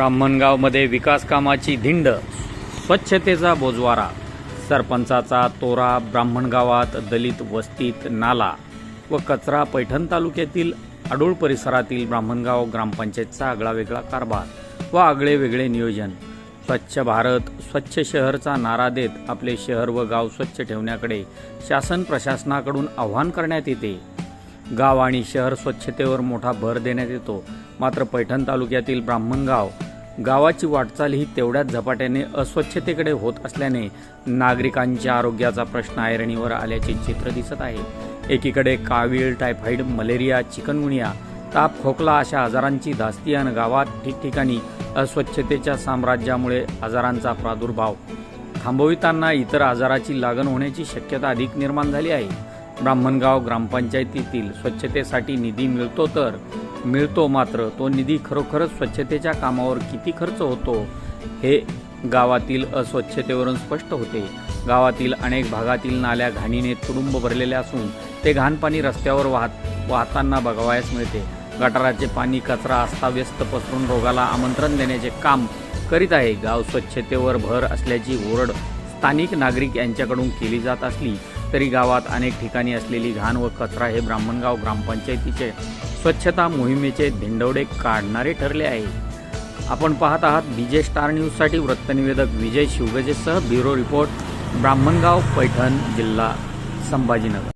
ब्राह्मणगावमध्ये विकास कामाची धिंड स्वच्छतेचा बोजवारा सरपंचाचा तोरा ब्राह्मणगावात दलित वस्तीत नाला व कचरा पैठण तालुक्यातील आडोळ परिसरातील ब्राह्मणगाव ग्रामपंचायतचा आगळा वेगळा कारभार व आगळे वेगळे नियोजन. स्वच्छ भारत स्वच्छ शहरचा नारा देत आपले शहर व गाव स्वच्छ ठेवण्याकडे शासन प्रशासनाकडून आव्हान करण्यात येते. गाव आणि शहर स्वच्छतेवर मोठा भर देण्यात येतो. मात्र पैठण तालुक्यातील ब्राह्मणगाव गावाची वाटचाल ही तेवढ्याच झपाट्याने अस्वच्छतेकडे होत असल्याने नागरिकांच्या आरोग्याचा प्रश्न ऐरणीवर आल्याचे चित्र दिसत आहे. एकीकडे कावीळ टायफॉइड मलेरिया चिकनगुनिया ताप खोकला अशा आजारांची धास्ती आणि गावात ठिकठिकाणी अस्वच्छतेच्या साम्राज्यामुळे आजारांचा प्रादुर्भाव. थांबविताना इतर आजाराची लागण होण्याची शक्यता अधिक निर्माण झाली आहे. ब्राह्मणगाव ग्रामपंचायतीतील स्वच्छतेसाठी निधी मिळतो तर मिळतो मात्र तो निधी खरोखरच स्वच्छतेच्या कामावर किती खर्च होतो हे गावातील अस्वच्छतेवरून स्पष्ट होते. गावातील अनेक भागातील नाल्या घाणीने तुडुंब भरलेल्या असून ते घाण पाणी रस्त्यावर वाहत वाहताना बघावयास मिळते. गटाराचे पाणी कचरा अस्ताव्यस्त पसरून रोगाला आमंत्रण देण्याचे काम करीत आहे. गाव स्वच्छतेवर भर असल्याची ओरड स्थानिक नागरिक यांच्याकडून केली जात असली तरी गावात अनेक ठिकाणी असलेली घाण व कचरा हे ब्राह्मणगाव ग्रामपंचायतीचे स्वच्छता मोहिमेचे धिंडवडे काढणारे ठरले आहे. आपण पाहत आहात विजय स्टार न्यूजसाठी वृत्तनिवेदक विजय शिवगजेसह ब्युरो रिपोर्ट ब्राह्मणगाव पैठण जिल्हा संभाजीनगर.